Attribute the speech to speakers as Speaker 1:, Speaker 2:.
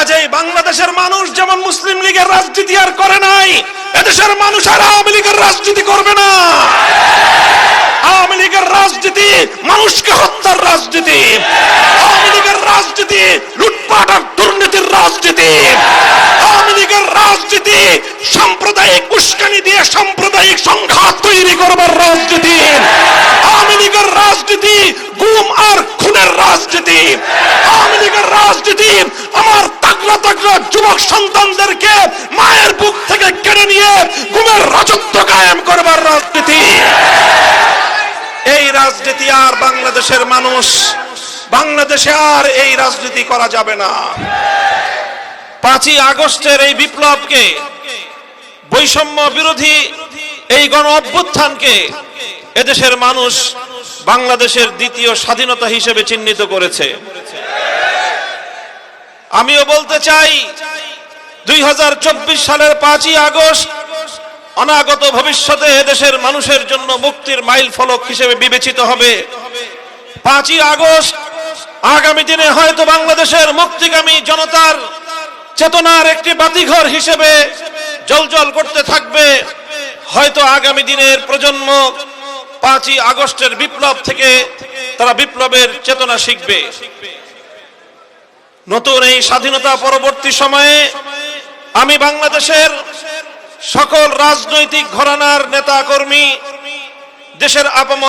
Speaker 1: কাজেই বাংলাদেশের মানুষ যেমন মুসলিম লীগের রাজনীতি আর করে নাই, এদেশের মানুষ আর আওয়ামী লীগের রাজনীতি করবে না। আওয়ামী লীগের রাজনীতি মানুষকে হত্যার রাজনীতি। আওয়ামী লীগের রাজনীতি লুটপাট আর দুর্নীতির রাজনীতি। আওয়ামী লীগের রাজনীতি সাম্প্রদায়িক উস্কানি দিয়ে সাম্প্রদায়িক সংঘাত তৈরি করবার রাজনীতি আওয়ামী লীগের রাজনীতি গুম আর খুনের রাজনীতি আওয়ামী লীগের রাজনীতি আমার তাগলা যুবক সন্তানদেরকে মায়ের বুক থেকে কেড়ে নিয়ে গুমের রাজত্ব কায়েম করবার রাজনীতি। এই রাজনীতি আর বাংলাদেশের মানুষ, বাংলাদেশে আর এই রাজনীতি করা যাবে না। পাঁচই আগস্টের এই বিপ্লবকে, বৈষম্য বিরোধী এই গণ অভ্যুত্থানকে এদেশের মানুষ বাংলাদেশের দ্বিতীয় স্বাধীনতা হিসেবে চিহ্নিত করেছে। আমিও বলতে চাই, দুই হাজার চব্বিশ সালের পাঁচই আগস্ট অনাগত ভবিষ্যতে দেশের মানুষের জন্য মুক্তির মাইল ফলক হিসেবে বিবেচিত হবে। পাঁচই আগস্ট আগামী দিনে হয়তো বাংলাদেশের মুক্তিগামী জনতার চেতনার একটি বাতিঘর হিসেবে জলজল করতে থাকবে। হয়তো আগামী দিনের প্রজন্ম পাঁচই আগস্টের বিপ্লব থেকে তারা বিপ্লবের চেতনা শিখবে। নতুন এই স্বাধীনতা পরবর্তী সময়ে আমি বাংলাদেশের সকল রাজনৈতিক ঘরানার নেতা কর্মী দেশের আপাম